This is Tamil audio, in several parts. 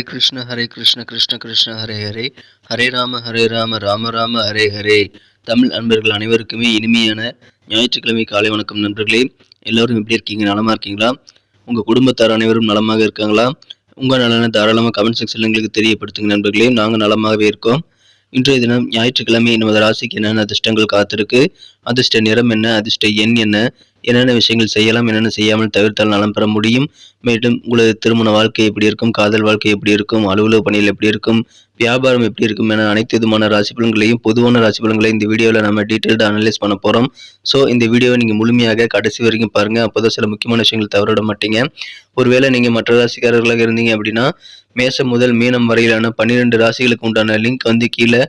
ஹரே கிருஷ்ண ஹரே கிருஷ்ண கிருஷ்ண கிருஷ்ண ஹரே ஹரே ஹரே ராம ஹரே ராம ராம ராம ஹரே ஹரே தமிழ் அன்பர்கள் அனைவருக்குமே இனிமையான ஞாயிற்றுக்கிழமை காலை வணக்கம் நண்பர்களே. எல்லோரும் எப்படி இருக்கீங்க? நலமா இருக்கீங்களா? உங்கள் குடும்பத்தார் அனைவரும் நலமாக இருக்காங்களா? உங்கள் நலனை தாராளமாக கமெண்ட் செக்ஷனில் எங்களுக்கு தெரியப்படுத்துங்க நண்பர்களே. நாங்கள் நலமாகவே இருக்கோம். இன்றைய தினம் ஞாயிற்றுக்கிழமை நமது ராசிக்கு என்னென்ன அதிர்ஷ்டங்கள் காத்திருக்கு? அதிர்ஷ்ட நிறம் என்ன? அதிர்ஷ்ட எண் என்ன? என்னென்ன விஷயங்கள் செய்யலாம்? என்னென்ன செய்யாமல் தவிர்த்தால் நலம் பெற முடியும்? மேலும் உங்களது திருமண வாழ்க்கை எப்படி இருக்கும்? காதல் வாழ்க்கை எப்படி இருக்கும்? அலுவலக பணியில் எப்படி இருக்கும்? வியாபாரம் எப்படி இருக்கும்? என அனைத்து விதமான ராசி பலன்களையும் பொதுவான ராசி பலன்களையும் இந்த வீடியோவில் நம்ம டீட்டெயில்டாக அனலைஸ் பண்ண போகிறோம் ஸோ இந்த வீடியோவை நீங்கள் முழுமையாக கடைசி வரைக்கும் பாருங்கள் அப்போதான் சில முக்கியமான விஷயங்கள் தவறிட மாட்டீங்க. ஒருவேளை நீங்கள் மற்ற ராசிக்காரர்களாக இருந்தீங்க அப்படின்னா மேசம் முதல் மீனம் வரையிலான பன்னிரெண்டு ராசிகளுக்கு உண்டான லிங்க் வந்து கீழே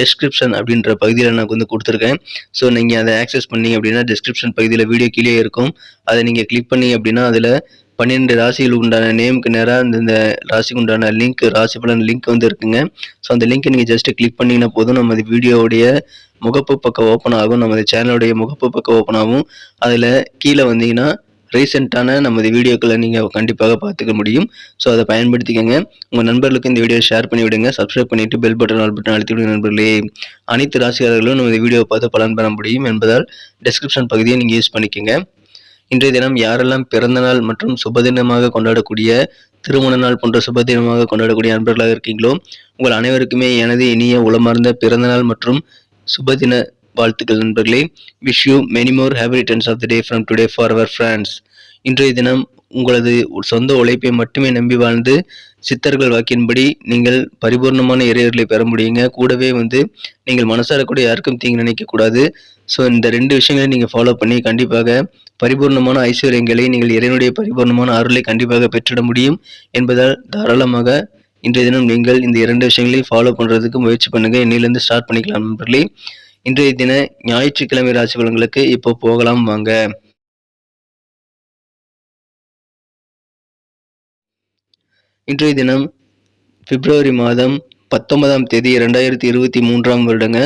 டிஸ்கிரிப்ஷன் அப்படின்ற பகுதியில் நான் வந்து கொடுத்துருக்கேன். ஸோ நீங்கள் அதை ஆக்சஸ் பண்ணீங்க அப்படின்னா டிஸ்கிரிப்ஷன் பகுதியில் வீடியோ கீழே இருக்கும். அதை நீங்கள் கிளிக் பண்ணீங்க அப்படின்னா அதில் பன்னிரெண்டு ராசிகளுக்கு உண்டான நேமுக்கு நேராக இந்த இந்த ராசிக்கு உண்டான லிங்க் ராசி பலன் லிங்க் வந்து இருக்குங்க. ஸோ அந்த லிங்க்கை நீங்கள் ஜஸ்ட் கிளிக் பண்ணிங்கன்னா போதும். நமது வீடியோவுடைய முகப்பு பக்கம் ஓப்பன் ஆகும். நமது சேனலுடைய முகப்பு பக்கம் ஓப்பன் ஆகும். அதில் கீழே வந்தீங்கன்னா ரீசெண்டான நமது வீடியோக்களை நீங்கள் கண்டிப்பாக பார்த்துக்க முடியும். ஸோ அதை பயன்படுத்திக்கங்க. உங்கள் நண்பர்களுக்கு இந்த வீடியோ ஷேர் பண்ணி விடுங்க. சப்ஸ்கிரைப் பண்ணிவிட்டு பெல் பட்டன் ஆல் பட்டன் அழுத்தி விடுங்க நண்பர்களே. அனைத்து ராசியாளர்களும் நமது வீடியோவை பார்த்து பலன் பெற முடியும் என்பதால் டிஸ்கிரிப்ஷன் பகுதியை நீங்கள் யூஸ் பண்ணிக்கோங்க. இன்றைய தினம் யாரெல்லாம் பிறந்த நாள் மற்றும் சுபதினமாக கொண்டாடக்கூடிய திருமண நாள் போன்ற சுபதினமாக கொண்டாடக்கூடிய நண்பர்களாக இருக்கீங்களோ உங்கள் அனைவருக்குமே எனது இனிய உளமார்ந்த பிறந்த நாள் மற்றும் சுபதின வாழ்த்துக்கள் நண்பர்களே. Wish you many more happy returns of the day from today for our friends இன்றைய தினம் உங்களது சொந்த உழைப்பை மட்டுமே நம்பி வாழ்ந்து சித்தர்கள் வாக்கின்படி நீங்கள் பரிபூர்ணமான இறையர்களை பெற முடியுங்க. கூடவே வந்து நீங்கள் மனசார கூட யாருக்கும் தீங்கு நினைக்கக்கூடாது ஸோ இந்த ரெண்டு விஷயங்களையும் நீங்கள் ஃபாலோ பண்ணி கண்டிப்பாக பரிபூர்ணமான ஐஸ்வர்யங்களை நீங்கள் இறைவனுடைய பரிபூர்ணமான அருளை கண்டிப்பாக பெற்றிட முடியும் என்பதால் தாராளமாக இன்றைய தினம் நீங்கள் இந்த இரண்டு விஷயங்களையும் ஃபாலோ பண்ணுறதுக்கு முயற்சி பண்ணுங்கள் இன்னிலிருந்து ஸ்டார்ட் பண்ணிக்கலாம் நண்பர்களே. இன்றைய தின ஞாயிற்றுக்கிழமை ராசி பலன்களுக்கு இப்போ போகலாம் வாங்க. இன்றைய தினம் பிப்ரவரி மாதம் பத்தொன்பதாம் தேதி இரண்டாயிரத்தி இருபத்தி மூன்றாம் வருடங்க.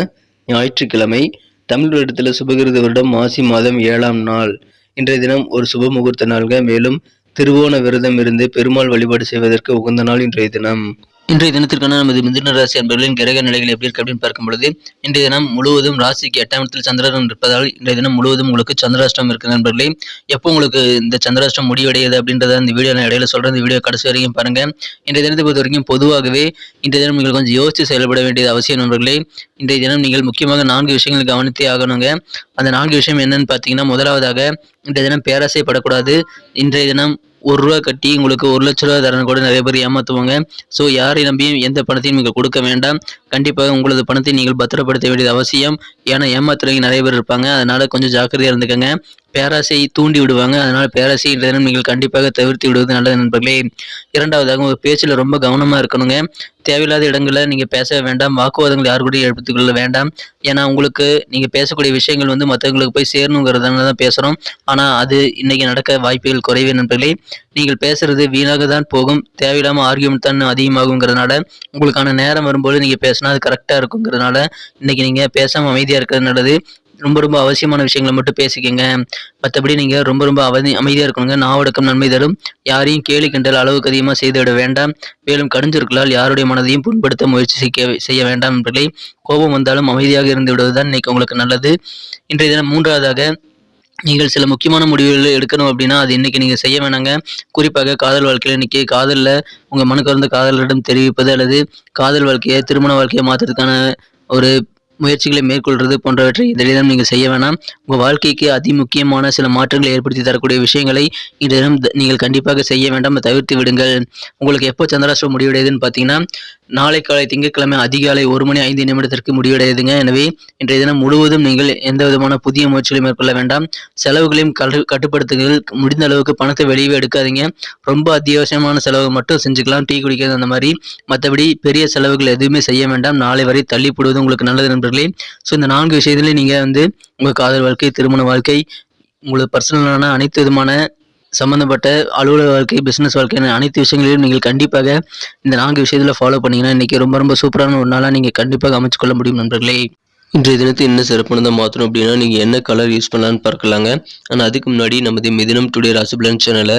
ஞாயிற்றுக்கிழமை தமிழ் வருடத்தில் சுபகிருத வருடம் மாசி மாதம் ஏழாம் நாள். இன்றைய தினம் ஒரு சுப முகூர்த்த நாள்க மேலும் திருவோண விரதம் இருந்து பெருமாள் வழிபாடு செய்வதற்கு உகந்த நாள் இன்றைய தினம். இன்றைய தினத்திற்கான நமது மிதுன ராசி அன்பர்களின் கிரக நிலைகள் எப்படி இருக்கு அப்படின்னு பார்க்கும் பொழுது இன்றைய தினம் முழுவதும் ராசிக்கு எட்டாம் இடத்தில் சந்திரன் இருப்பதால் இன்றைய தினம் முழுவதும் உங்களுக்கு சந்திராஷ்டம் இருக்கு நண்பர்களே. எப்போ உங்களுக்கு இந்த சந்திராஷ்டம் முடிவடையுது அப்படின்றத இந்த வீடியோ நான் இடையில சொல்றேன். இந்த வீடியோ கடைசி வரைக்கும் பாருங்க. இன்றைய தினத்தை பொறுத்த வரைக்கும் பொதுவாகவே இன்றைய தினம் நீங்கள் கொஞ்சம் யோசித்து செயல்பட வேண்டியது அவசியம் நண்பர்களே. இன்றைய தினம் நீங்கள் முக்கியமாக நான்கு விஷயங்கள் கவனித்தே ஆகணுங்க. அந்த நான்கு விஷயம் என்னன்னு பார்த்தீங்கன்னா முதலாவதாக இன்றைய தினம் பேராசைப்படக்கூடாது. இன்றைய தினம் ஒரு ரூபா கட்டி உங்களுக்கு ஒரு லட்ச ரூபா தரேன்னு கூட நிறைய பேர் ஏமாற்றுவாங்க ஸோ யாரை நம்பியும் எந்த பணத்தையும் நீங்கள் கொடுக்க வேண்டாம். கண்டிப்பாக உங்களது பணத்தை நீங்கள் பத்திரப்படுத்த வேண்டியது அவசியம். ஏன்னா ஏமாத்துறவங்க நிறைய பேர் இருப்பாங்க. அதனால கொஞ்சம் ஜாக்கிரதையாக இருந்துக்கங்க. பேராசையை தூண்டி விடுவாங்க. அதனால் பேராசை தினம் நீங்கள் கண்டிப்பாக தவிர்த்து விடுவது நல்லது நண்பர்களே. இரண்டாவதாக உங்கள் பேச்சில் ரொம்ப கவனமாக இருக்கணுங்க. தேவையில்லாத இடங்களில் நீங்கள் பேச வேண்டாம். வாக்குவாதங்கள் யாரு கூட எடுத்துக்கொள்ள வேண்டாம். ஏன்னா உங்களுக்கு நீங்கள் பேசக்கூடிய விஷயங்கள் வந்து மற்றவங்களுக்கு போய் சேரணுங்கிறதுனால தான் பேசுகிறோம். ஆனால் அது இன்றைக்கி நடக்க வாய்ப்புகள் குறைவே நண்பர்களே. நீங்கள் பேசுகிறது வீணாக தான் போகும். தேவையில்லாமல் ஆர்கியூமெண்ட் தான் அதிகமாகுங்கிறதுனால உங்களுக்கான நேரம் வரும்போது நீங்கள் பேசினா அது கரெக்டாக இருக்குங்கிறதுனால இன்றைக்கி நீங்கள் பேசாமல் அமைதியாக இருக்கிறது நல்லது. ரொம்ப ரொம்ப அவசியமான விஷயங்களை மட்டும் பேசிக்கங்க. மற்றபடி நீங்கள் ரொம்ப ரொம்ப அவதி அமைதியாக இருக்கணுங்க. நாவடக்கம் நன்மை தரும். யாரையும் கேலி கிண்டல் அளவுக்கு அதிகமாக செய்துவிட வேண்டாம். மேலும் கடிஞ்சிருக்கலால் யாருடைய மனதையும் புண்படுத்த முயற்சி செய்ய செய்ய வேண்டாம் என்பதை கோபம் வந்தாலும் அமைதியாக இருந்து விடுவது தான் இன்னைக்கு உங்களுக்கு நல்லது. இன்றைய தினம் மூன்றாவதாக நீங்கள் சில முக்கியமான முடிவுகள் எடுக்கணும் அப்படின்னா அது இன்றைக்கி நீங்கள் செய்ய வேணாங்க. குறிப்பாக காதல் வாழ்க்கையில் இன்னைக்கு காதலில் உங்கள் மனக்கருந்த காதலரிடம் தெரிவிப்பது அல்லது காதல் வாழ்க்கையை திருமண வாழ்க்கையை மாற்றுறதுக்கான ஒரு முயற்சிகளை மேற்கொள்வது போன்றவற்றை இதனிடம் நீங்கள் செய்ய வேணாம். உங்கள் வாழ்க்கைக்கு அதிமுக்கியமான சில மாற்றங்களை ஏற்படுத்தி தரக்கூடிய விஷயங்களை இதனிடம் நீங்கள் கண்டிப்பாக செய்ய வேண்டாம். தவிர்த்து விடுங்கள். உங்களுக்கு எப்போ சந்திராஷ்டிரம் முடிவடையுதுன்னு பார்த்தீங்கன்னா நாளை காலை திங்கட்கிழமை அதிகாலை ஒரு மணி ஐந்து நிமிடத்திற்கு முடிவடையுதுங்க. எனவே இன்றைய தினம் முழுவதும் நீங்கள் எந்த விதமான புதிய முயற்சிகளையும் மேற்கொள்ள வேண்டாம். செலவுகளையும் கட்டுப்படுத்துங்கள். முடிந்த அளவுக்கு பணத்தை வெளியே எடுக்காதீங்க. ரொம்ப அத்தியாவசியமான செலவு மட்டும் செஞ்சுக்கலாம். டீ குடிக்கிறது அந்த மாதிரி. மற்றபடி பெரிய செலவுகள் எதுவுமே செய்ய வேண்டாம். நாளை வரை தள்ளி போடுவது உங்களுக்கு நல்லது நண்பர்களே. ஸோ இந்த நான்கு விஷயத்துலேயும் நீங்கள் வந்து உங்கள் காதல் வாழ்க்கை திருமண வாழ்க்கை உங்களுக்கு பர்சனலான அனைத்து விதமான சம்மந்தப்பட்ட அலுவலக வாழ்க்கை பிஸ்னஸ் வாழ்க்கை அனைத்து விஷயங்களையும் நீங்கள் கண்டிப்பாக இந்த நான்கு விஷயத்தில் ஃபாலோ பண்ணிங்கன்னா இன்றைக்கி ரொம்ப ரொம்ப சூப்பரான ஒரு நாளாக நீங்கள் கண்டிப்பாக அமைச்சுக்கொள்ள முடியும் நண்பர்களே. இன்றைய தினத்தை என்ன சிறப்பானதாக மாற்றணும் அப்படின்னா நீங்கள் என்ன கலர் யூஸ் பண்ணலான்னு பார்க்கலாங்க. ஆனால் அதுக்கு முன்னாடி நமது மிதினம் டுடே ராசிபலன் சேனலை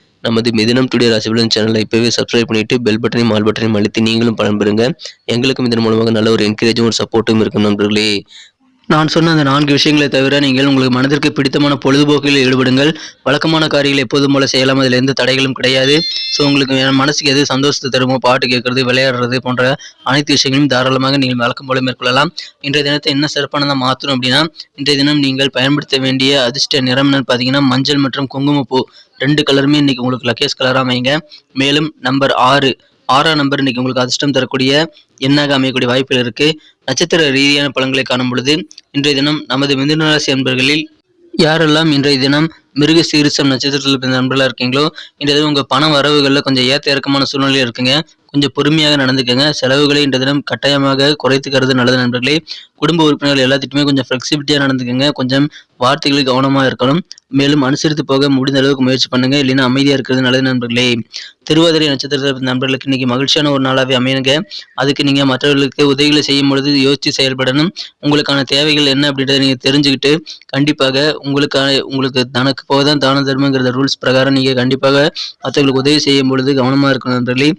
நமது மிதினம் டுடே ராசிபலன் சேனலை இப்போவே சப்ஸ்கிரைப் பண்ணிட்டு பெல் பட்டனையும் ஆல் பட்டனையும் அழுத்தி நீங்களும் பயன்பெறுங்க எங்களுக்கும் இதன் மூலமாக நல்ல ஒரு என்கரேஜும் ஒரு சப்போர்ட்டும் இருக்கும் நண்பர்களே. நான் சொன்ன அந்த நான்கு விஷயங்களை தவிர நீங்கள் உங்களுக்கு மனதிற்கு பிடித்தமான பொழுதுபோக்கில் ஈடுபடுங்கள். வழக்கமான காரியங்களை எப்போதும் போல செய்யலாம். அதில் எந்த தடைகளும் கிடையாது. ஸோ உங்களுக்கு மனசுக்கு எது சந்தோஷத்தை தருமோ பாட்டு கேட்கறது விளையாடுறது போன்ற அனைத்து விஷயங்களையும் தாராளமாக நீங்கள் வழக்கம் போல மேற்கொள்ளலாம். இன்றைய தினத்தை என்ன சிறப்பானதாக மாற்றணும் அப்படின்னா இன்றைய தினம் நீங்கள் பயன்படுத்த வேண்டிய அதிர்ஷ்ட நிறம்னு பார்த்தீங்கன்னா மஞ்சள் மற்றும் குங்குமப்பூ. ரெண்டு கலருமே இன்னைக்கு உங்களுக்கு லக்கேஸ் கலராக அமைங்க மேலும் நம்பர் ஆறு ஆறாம் நம்பர் இன்னைக்கு உங்களுக்கு அதிர்ஷ்டம் தரக்கூடிய எண்ணாக அமையக்கூடிய வாய்ப்புகள் இருக்கு. நட்சத்திர ரீதியான பலன்களை காணும் பொழுது இன்றைய தினம் நமது மிதுன ராசி அன்பர்களில் யாரெல்லாம் இன்றைய தினம் மிருக சீரிசம் நட்சத்திரத்தில் பிறந்த நண்பர்களாக இருக்கீங்களோ இன்றைய தினம் உங்கள் பண வரவுகளில் கொஞ்சம் ஏற்ற இறக்கமான சூழ்நிலை இருக்குங்க. கொஞ்சம் பொறுமையாக நடந்துக்கங்க. செலவுகளை இன்றைய தினம் கட்டாயமாக குறைத்துக்கிறது நல்லது நண்பர்களே. குடும்ப உறுப்பினர்கள் எல்லாத்திட்டுமே கொஞ்சம் ஃப்ளெக்சிபிலிட்டியாக நடந்துக்கங்க. கொஞ்சம் வார்த்தைகளில் கவனமாக இருக்கணும். மேலும் அனுசரித்து போக முடிந்த அளவுக்கு முயற்சி பண்ணுங்க. இல்லைன்னா அமைதியாக இருக்கிறது நல்லது நண்பர்களே. திருவாதிரை நட்சத்திரத்தில் நண்பர்களுக்கு இன்னைக்கு மகிழ்ச்சியான ஒரு நாளாகவே அமையுங்க அதுக்கு நீங்கள் மற்றவர்களுக்கு உதவிகளை செய்யும் பொழுது யோசித்து செயல்படணும். உங்களுக்கான தேவைகள் என்ன அப்படின்றத நீங்கள் தெரிஞ்சுக்கிட்டு கண்டிப்பாக உங்களுக்கான உங்களுக்கு தனக்கு போக தான் தான தர்மங்கிற ரூல்ஸ் பிரகாரம் நீங்கள் கண்டிப்பாக மற்றவங்களுக்கு உதவி செய்யும் பொழுது கவனமாக இருக்கணும் நண்பர்களே.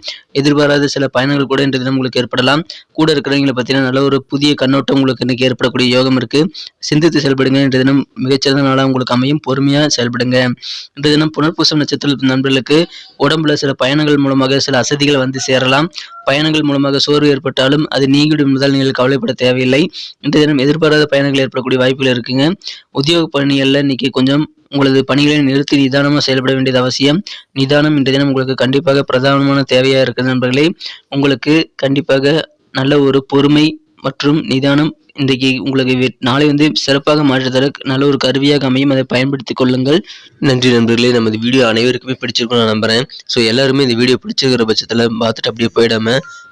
எதிர்பாராத சில பயணங்கள் கூட இன்றைய தினம் உங்களுக்கு ஏற்படலாம். கூட இருக்கிறவங்களை பார்த்தீங்கன்னா நல்ல ஒரு புதிய கண்ணோட்டம் உங்களுக்கு இன்னைக்கு ஏற்படக்கூடிய யோகம் இருக்கு. சிந்தித்து செயல்படுங்க. இன்றைய தினம் மிகச்சிறந்த நாளாக உங்களுக்கு அமையும். பொறுமையாக செயல்படுங்க. இன்றைய தினம் புனர்பூசம் நட்சத்திர நண்பர்களுக்கு உடம்புல சில பயணங்கள் மூலமாக சில அசதிகள் வந்து சேரலாம். பயணங்கள் மூலமாக சோர்வு ஏற்பட்டாலும் அது நீங்கிடும் முதல் நீங்கள் கவலைப்பட தேவையில்லை. இன்றைய தினம் எதிர்பாராத பயணங்கள் ஏற்படக்கூடிய வாய்ப்புகள் இருக்குங்க. உத்தியோக பணிகளில் இன்னைக்கு கொஞ்சம் உங்களது பணிகளை நிறுத்தி நிதானமாக செயல்பட வேண்டியது அவசியம். நிதானம் இன்றைய தினம் உங்களுக்கு கண்டிப்பாக பிரதானமான தேவையாக இருக்குது நண்பர்களே. உங்களுக்கு கண்டிப்பாக நல்ல ஒரு பொறுமை மற்றும் நிதானம் இன்றைக்கு உங்களுக்கு நாளை வந்து சிறப்பாக மாற்றுதல நல்ல ஒரு கருவியாக அமையும். அதை பயன்படுத்திக் கொள்ளுங்கள். நன்றி நண்பர்களே. நமது வீடியோ அனைவருக்குமே பிடிச்சிருக்கும் நான் நம்புறேன். ஸோ எல்லாருமே இந்த வீடியோ பிடிச்சிருக்கிற பட்சத்தில் பார்த்துட்டு அப்படியே போயிடாம